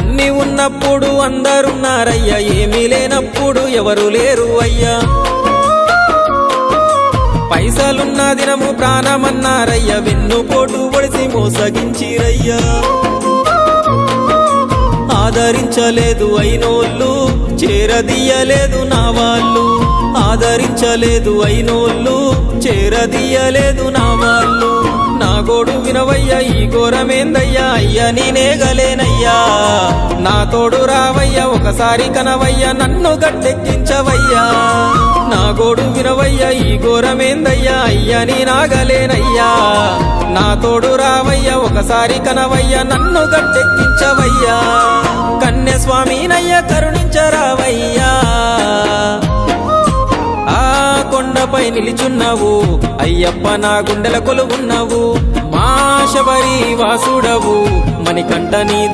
అన్ని ఉన్నప్పుడు అందరున్నారయ్యా ఏమీ లేనప్పుడు ఎవరు లేరు అయ్యా. పైసలున్న దినము ప్రాణమన్నారయ్యా వెన్నుపోటు పొడిసి మోసగించిరయ్యా. ఆదరించలేదు అయినోళ్ళు చేరదీయలేదు నా వాళ్ళు. ఆదరించలేదు అయినోళ్ళు చేరదీయలేదు నా వాళ్ళు. నా గోడు వినవయ్యా ఈ ఘోరమేందయ్యా అయ్యా నేనేగలేనయ్యా. నా తోడు రావయ్యా ఒకసారి కనవయ్యా నన్ను గట్టెక్కించవయ్యా. నా గోడు వినవయ్యా ఈ ఘోరమేందయ్యా అయ్యా నేనాగలేనయ్యా నా తోడు రావయ్యా ఒకసారి కనవయ్యా నన్ను గట్టెక్కించవయ్యా. కన్య స్వామినయ్య కరుణించరావయ్యా. ఆ కొండపై నిలిచున్నావు అయ్యప్ప నా గుండెల కొలువున్నావు. మా శబరి వాసుడవు మణికంఠ నీ